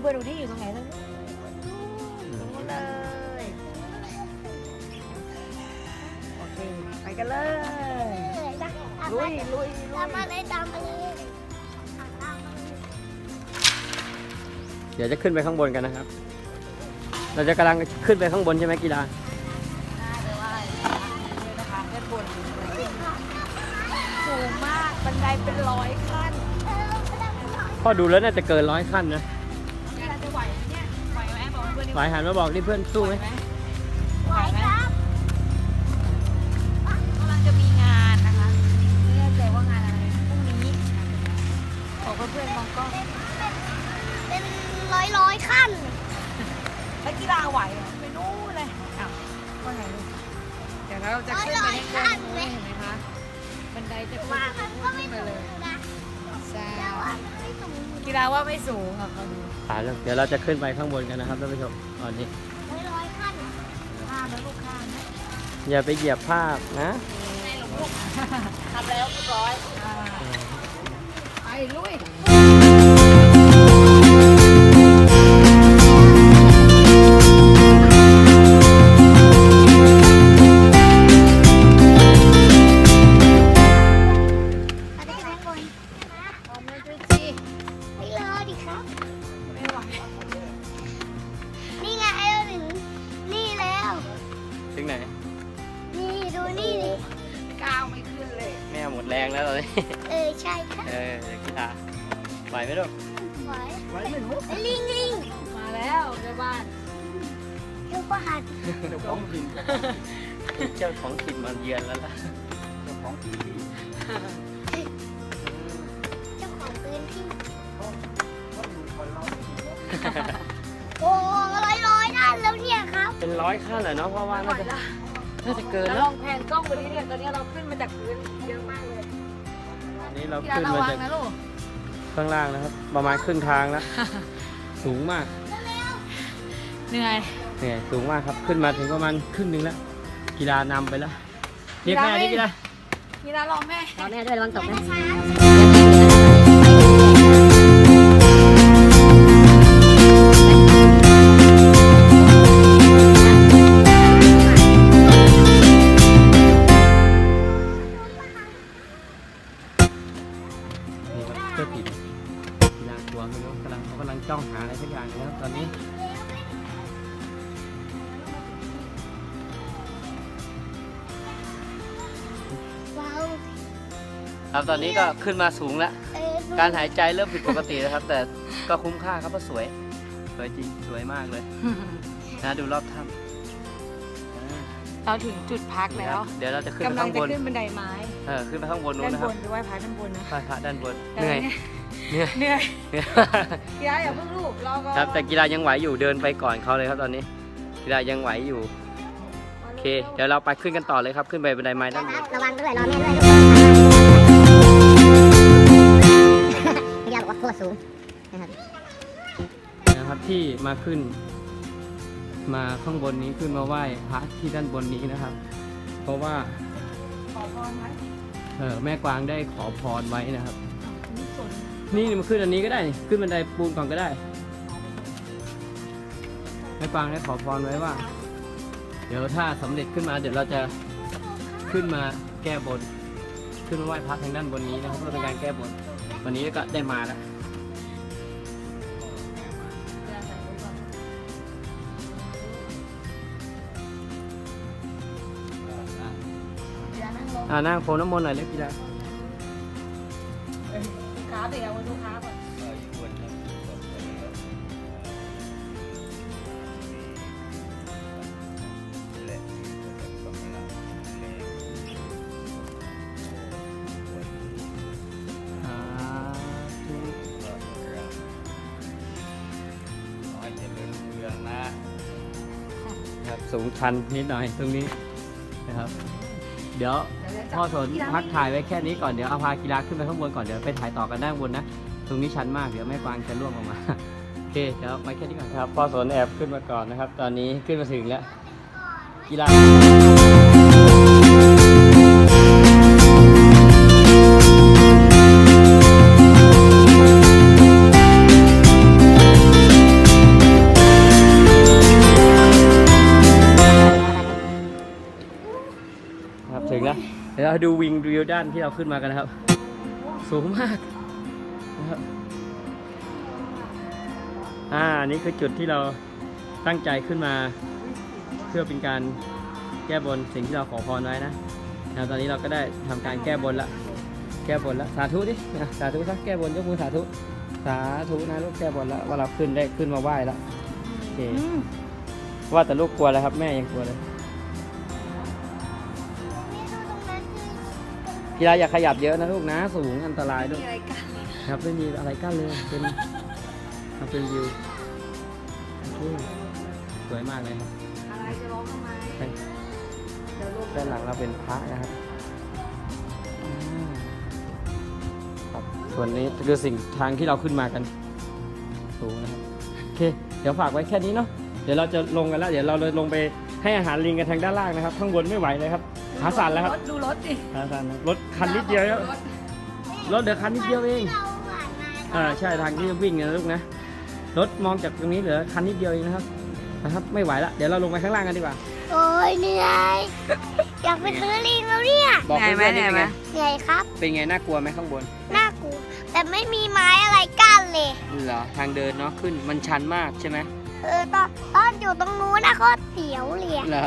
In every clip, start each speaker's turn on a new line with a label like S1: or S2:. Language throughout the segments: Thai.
S1: เพื่อนๆดูดิอยู่ตรงไหนตรงนู้นตรงนู้นเลยโอเคไปกันเลยลุยลุยลุ
S2: ตาม
S1: ย
S2: มาเลยตามมาเลย
S3: เดี๋ยวจะขึ้นไปข้างบนกันนะครับ เราจะกำลังขึ้นไปข้างบนใช่ไหมกีฬา
S1: น่าจะว่าเลยนะคะด้านบนสูงมากบันไดเป็นร้อยขั้น
S2: เออไม่ได้ไม่ได้
S3: พ่อดูแล้วน่าจะเกินร้อยขั้นนะ
S1: หมบอกเพื่อนๆดิ
S3: ฝ่ายหันมาบอกนี่เพื่อนสู้ไหม
S2: ไหวครับ
S1: กำลังจะมีงานนะคะไม่แน่ใจว่างานอะไรพรุ่งนี้บอกเพื่อนๆมองกล้อง
S2: เป็นร้อยร้อยขั้น
S1: แล้วกีฬาไหวเหรอไปนู่นเลยอ้าวว่าไงลูกเดี๋ยวเราจะขึ้นไปข้างบนนู้นเห็นไหมคะบันไดจะขึ้น
S2: ว่ามันก็ไม่
S1: ไป
S2: สู
S1: เล
S2: ง
S1: ย
S2: นะ
S1: ใช่
S2: แต่ว่ามันไม่สูง
S1: กีฬาว่าไม่สูงค่ะคน
S3: อ่าแล้วเดี๋ยวเราจะขึ้นไปข้างบนกันนะครับท่านผู้ชมตอนนี้
S2: ร้อยร้อยขั้น
S1: ข้ามแล้วลูกข้ามนะ
S3: อย่าไปเหยียบภาพนะ
S1: ทำแล้วเรียบร้อยไปลุย
S2: ไห
S1: ว
S2: ไห
S1: มลู
S3: กไหวไห
S2: ว
S1: ไหมลูก
S2: ไอ้ลิงลิง
S1: มาแล้วเจ้าบ้าน
S2: เจ้าบ้าน
S3: เจ้าของถิ่นเจ้าของถิ่นมาเยือนแล้วล่ะเจ้าของถิ่น
S2: เจ้าของพื้นที่โอ้ร้อยร้อยนั่นแล้วเนี่ยครับ
S3: เป็นร้อยขั้นเลยเนาะเพราะว่า
S1: ไหว
S3: น่าจะ
S1: ละ
S3: น่าจะเกิน
S1: แล้ว
S3: แล้
S1: ล
S3: ว
S1: องแพนกล้องไปนี้เนี่ยตอนนี้เราขึ้นมาจากพื้นเยอะมากเลย
S3: อันนี้เรา
S1: กีฬา
S3: ขึ้น
S1: ระ
S3: มา
S1: วัง
S3: จาก
S1: นะลูก
S3: ข้างล่างนะครับ ประมาณครึ่งทางแล้ว สูงมาก
S1: เหนื่อย
S3: เนี่ยสูงมากครับ ขึ้นมาถึงประมาณครึ่งหนึ่งแล้ว กีฬานำไปแล้ว เรียกแม่นี่กีฬา
S1: กีฬาลองแม่
S4: รอแม่ด้วยระวังตกนะ
S3: กีฬากลัวไม่รู้กำลังเขากำลังจ้องหาอะไรสักอย่างอยู่นะครับตอนนี้
S2: ว้าว
S3: ครับตอนนี้ก็ขึ้นมาสูงแล้ว
S2: เออ
S3: การหายใจเริ่มผิดปกติแล้วครับ แต่ก็คุ้มค่าครับเพราะสวย สวยจริงสวยมากเลยนะดูรอบถ้ำอ่า
S1: เราถึงจุดพักแล้ว
S3: เดี๋ยวเราจะขึ้นไป
S1: กำลัง
S3: ข้าง
S1: จะ
S3: บน
S1: ขึ้นบันไดไม้
S3: เออขึ้นไปข้างบนนู้
S1: ด้านน
S3: นะค
S1: บ
S3: รับ
S1: นไปไหว้พระด้านบนนะ
S3: พระพระด้านบน
S1: แต่
S3: เหนื่อย เหนื่อย
S1: เหนื่อย
S3: เหนื่อย
S1: กีฬาอย่าเพิ่งลูกรอก่อน
S3: ครับแต่กีฬายังไหวอยู่เดินไปก่อนเขาเลยครับตอนนี้ กีฬายังไหวอยู่โอเค เดี๋ยวเราไปขึ้นกันต่อเลยครับขึ้นไปบันไดไม้ด้านบน
S4: ระวังด้วยรอแม่ด้วยทุกคนย่าบอกว่าโคตรสูงนะครับ
S3: นะครับที่มาขึ้น มาข้างบนนี้ขึ้นมาไหว้พระที่ด้านบนนี้นะครับ เพราะว่า
S1: ขอพรไหม
S3: เออแม่กวางได้ขอพรไว้นะครับ
S1: นี่สน
S3: นี่มาขึ้นอันนี้ก็ได้นี่ขึ้นบันไดปูนก่อนก็ได้แม่กวางได้ขอพรไว้ว่า เดี๋ยวถ้าสำเร็จขึ้นมา เดี๋ยวเราจะขึ้นมาแก้บน ขึ้นมาไหว้พระทางด้านบนนี้นะครับเพื่อเป็นการแก้บน วันนี้ก็ได้มาแล้ว
S1: นั่งลง
S3: อ่านั่งโพน้ำมนต์หน่อยเล็กกีฬา
S1: เตะเอามาดูขาก่อน
S3: สาธุครับสูงชันนิดหน่อยตรงนี้นะครับ เดี๋ยว พ่อสนพักถ่ายไว้แค่นี้ก่อนเดี๋ยวเอาพากีฬาขึ้นไปข้างบนก่อนเดี๋ยวไปถ่ายต่อกันด้านบนนะ ตรงนี้ชันมากเดี๋ยวแม่ฟางจะล่วงออกมาโอเคเดี๋ยวไปแค่นี้ก่อนครับพ่อสนแอบขึ้นมาก่อนนะครับ ตอนนี้ขึ้นมาถึงแล้วกีฬาถึงแล้ว ดี๋ยวเราดูวิงวิวด้านที่เราขึ้นมากันนะครับ สูงมากนะครับอ่านี่คือจุดที่เราตั้งใจขึ้นมา เพื่อเป็นการแก้บนสิ่งที่เราขอพรไว้นะนะตอนนี้เราก็ได้ทำการแก้บนละแก้บนละสาธุดินะสาธุสักแก้บนยกมือสาธุสาธุนะลูกแก้บนละว่าเราขึ้นได้ขึ้นมาไหว้แล้วโอเคว่าแต่ลูกกลัวแล้วครับแม่ยังกลัวเลย กีฬาอย่าขยับเยอะนะลูกนะ สูงอันตรายด้วย
S1: มีอะไรกัน
S3: ครับไม่มีอะไรกั้นเลยเป็นเอาเป็นวิวโอเคสวยมากเลยครับ
S1: อะไรจะร้องทำไม
S3: ใช่
S1: เดี๋ยวลูก
S3: ด้านหลังเราเป็นพระนะครับอ่าครับส่วนนี้คือสิ่งทางที่เราขึ้นมากัน สูงนะครับโอเค เดี๋ยวฝากไว้แค่นี้เนาะเดี๋ยวเราจะลงกันแล้ว เดี๋ยวเราเลยลงไป ให้อาหารลิงกันทางด้านล่างนะครับ ข้างบนไม่ไหวเลยครับขาสั่นแล้วครับ
S1: รถดูรถดิ
S3: ขาสั่นครับรถคันนิดเดียวครับ
S1: รถ
S3: รถเดือคันนิดเดียวเอง
S2: เราผ่านมา
S3: อ่าใช่ทางที่จะวิ่งนะลูกนะรถมองจากตรงนี้เหลือคันนิดเดียวเองนะครับนะครับ ไม่ไหวละเดี๋ยวเราลงไปข้างล่างกันดีกว่า
S2: โอ้ยเหนื่อยอยากไปซื้อลิงแล้วเนี่ย
S3: บอก
S1: เหนื่อยไหม
S3: เพื่อนๆนี่
S1: เหนื่
S3: เป็
S1: อย
S3: น
S1: ไหม
S3: ไง
S2: เหนื่อยครับ
S3: เป็นไงน่ากลัวไหมข้างบน
S2: น่ากลัวแต่ไม่มีไม้อะไรกั้นเลย
S3: เหรอทางเดินเนาะขึ้นมันชันมากใช่ไหม
S2: เออตอนตอนอยู่ตรงนู้นนะโคตรเสียวเลยอะ
S3: เหรอ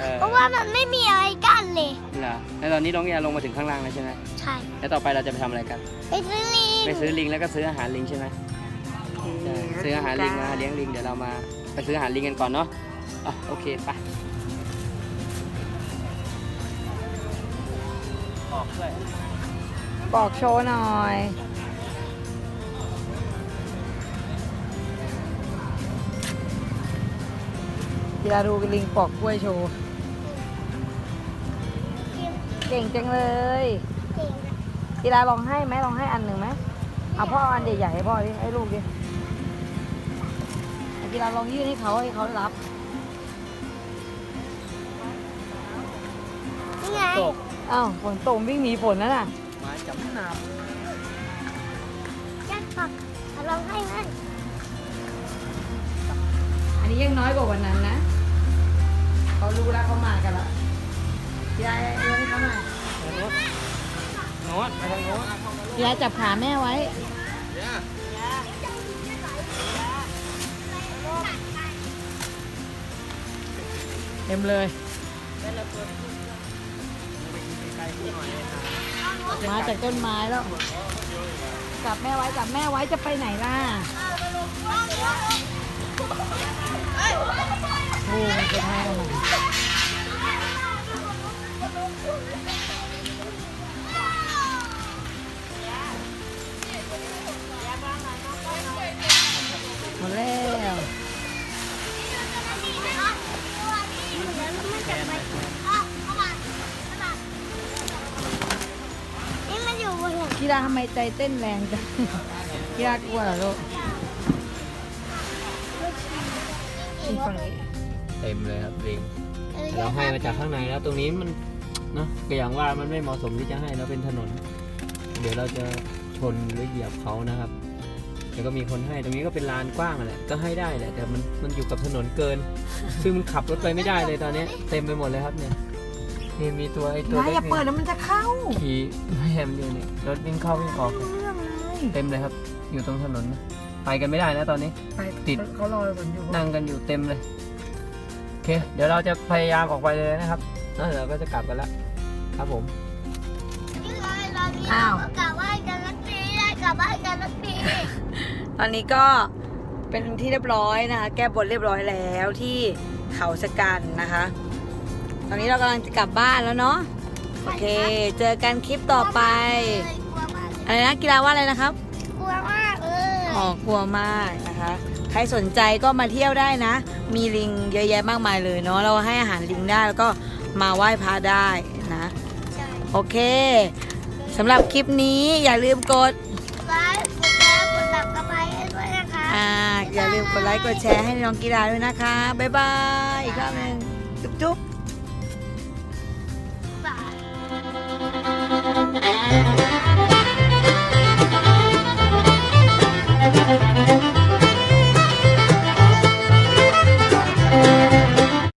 S3: เออ
S2: เพราะว่ามันไม่มีอะไรกั้นเลย
S3: เหรอแล้วตอนนี้น้องยาลงมาถึงข้างล่างแล้วใช่ไหม
S2: ใช่
S3: แล้วต่อไปเราจะไปทำอะไรกัน
S2: ไปซื้อลิง
S3: ไปซื้อลิงแล้วก็ซื้ออาหารลิงใช่ไหมใช่ซื้ออาหารลิงมาเลี้ยงลิงเดี๋ยวเรามาไปซื้ออาหารลิงกันก่อนเนาะอะโอเคไปออกด้วย
S1: บอกโชว์หน่อย กีฬาดูลิงปอกกล้วยโชว์ เก่งจังเลย
S2: เก่งนะ
S1: กีฬาลองให้ไหมลองให้อันหนึ่งไหมเอาพ่อเอาอันใหญ่ๆให้พ่อดิให้ลูกดิเอากีฬาลองยื่นให้เขาให้เขารับ
S2: นี่ไง
S3: ตก
S1: อ้าวฝนตกวิ่งหนีฝนนั่นน่ะ
S3: ไม้จับหนาม
S2: ยัดผักเอาลองให้มัน
S1: อันนี้ยังน้อยกว่าวันนั้นนะ เขารู้แล้วเขามากันละกีฬาโยนให้เขาหน่อย
S3: โน้ตไปทางโน้ต
S1: กีฬาจับขาแม่ไว้เต็มเลย มาจากต้นไม้แล้ว จับแม่ไว้จับแม่ไว้จะไปไหนล่ะโอ้มันจะ กีฬาทำไมใจเต้นแรงจังกีฬากลัวเหรอลูกอีกฝั่งนี้
S3: เต็มเลยครับลิง
S2: เออ
S3: เราให้มาจากข้างในแล้วตรงนี้มันเนาะก็อย่างว่ามันไม่เหมาะสมที่จะให้เราเป็นถนน เดี๋ยวเราจะชนหรือเหยียบเขานะครับเดี๋ยวก็มีคนให้ตรงนี้ก็เป็นลานกว้างอะแหละก็ให้ได้แหละแต่มันมันอยู่กับถนนเกิน ซึ่งมันขับรถไปไม่ได้เลยตอนนี้ เต็มไปหมดเลยครับเนี่ย นี่มีตัวไอ้ตัว
S1: นาย
S3: เล็ก
S1: อย่าเปิดแล้วมันจะเข้า
S3: ขี่ไม่แฮมเดียวนี่รถวิ่งเข้าวิ่งออก
S1: เรื่องเลย
S3: เต็มเลยครับ อยู่ตรงถนนนะไปกันไม่ได้นะตอนนี้
S1: ไป
S3: ติด
S1: เขารอกันอยู่
S3: นั่งกันอยู่เต็มเลยโอเค เดี๋ยวเราจะพยายามออกไปเลยนะครับแล้วเดี๋ยวเราก็จะกลับกันแล้วครับผม
S2: นี่ไงเราเนี่ยเรากลับบ้านกันสักทีได้กลับบ้านกันสักที
S1: ตอนนี้ก็เป็นที่เรียบร้อยนะคะ แก้บนเรียบร้อยแล้วที่เขาสกันนะคะ ตอนนี้เรากำลังจะกลับบ้านแล้วเนาะโอเค เจอกันคลิปต่อไป
S2: กลัวมาก
S1: อะไรนะกีฬาว่าอะไรนะครับ
S2: กลัวมากเลย
S1: อ๋อกลัวมากนะคะ ใครสนใจก็มาเที่ยวได้นะ มีลิงเยอะแยะมากมายเลยเนาะเราให้อาหารลิงได้แล้วก็มาไหว้พระได้นะ
S2: ใช่
S1: โอเคสำหรับคลิปนี้อย่าลืมกด
S2: ไลค์กดแชร์กดติดตามไปให้ด้วยนะคะ
S1: อ่าอย่าลืมกดไลค์กดแชร์ให้น้องกีฬาด้วยนะคะ บ๊ายบาย อีกรอบหนึงจุ๊บจุ๊บ Thank you.